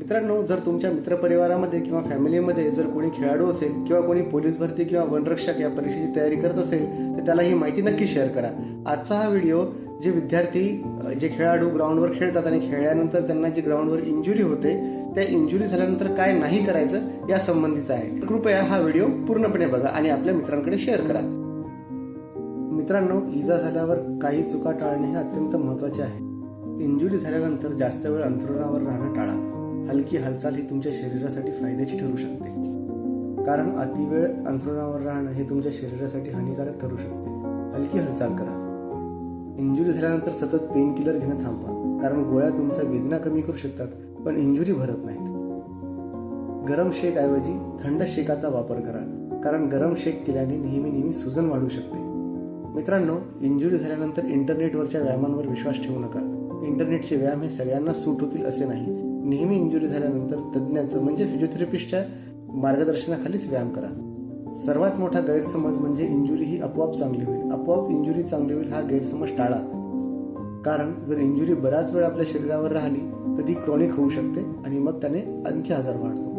मित्रांनो जर तुमच्या मित्रपरिवारामध्ये किंवा फॅमिलीमध्ये जर कोणी खेळाडू असेल किंवा कोणी पोलीस भरती किंवा वनरक्षक या परीक्षेची तयारी करत असेल तर त्याला ही माहिती नक्की शेअर करा. आजचा हा व्हिडिओ जे विद्यार्थी जे खेळाडू ग्राउंडवर खेळतात आणि खेळल्यानंतर त्यांना जी ग्राउंडवर इंजुरी होते त्या इंजुरी झाल्यानंतर काय नाही करायचं या संबंधीचा आहे. कृपया हा व्हिडिओ पूर्णपणे बघा आणि आपल्या मित्रांकडे शेअर करा. मित्रांनो इजा झाल्यावर काही चुका टाळणे हे अत्यंत महत्त्वाचे आहे. इंजुरी झाल्यानंतर जास्त वेळ अंतरुणावर राहणं टाळा. हलकी हालचाल ही तुमच्या शरीरासाठी फायद्याची ठरू शकते. कारण अतिवेळ अंथरुणावर राहणं हे तुमच्या शरीरासाठी हानिकारक ठरू शकते. हलकी हालचाल करा. इंजुरी झाल्यानंतर सतत पेन किलर घेणं थांबवा. कारण गोळ्या तुमच्या वेदना कमी करू शकतात पण इंजुरी भरत नाहीत. गरम शेक ऐवजी थंड शेकाचा वापर करा. कारण गरम शेक केल्याने नेहमी नेहमी सुजन वाढू शकते. मित्रांनो इंजुरी झाल्यानंतर इंटरनेटवरच्या व्यायामांवर विश्वास ठेवू नका. इंटरनेटचे व्यायाम हे सगळ्यांना सूट होतील असे नाही. नेहमी इंजुरी झाल्यानंतर तज्ज्ञाचं म्हणजे फिजिओथेरपिस्टच्या मार्गदर्शनाखालीच व्यायाम करा. सर्वात मोठा गैरसमज म्हणजे इंजुरी ही आपोआप चांगली होईल. आपोआप इंजुरी चांगली होईल हा गैरसमज टाळा. कारण जर इंजुरी बराच वेळ आपल्या शरीरावर राहिली तर ती क्रॉनिक होऊ शकते आणि मग त्याने आणखी आजार वाढतो.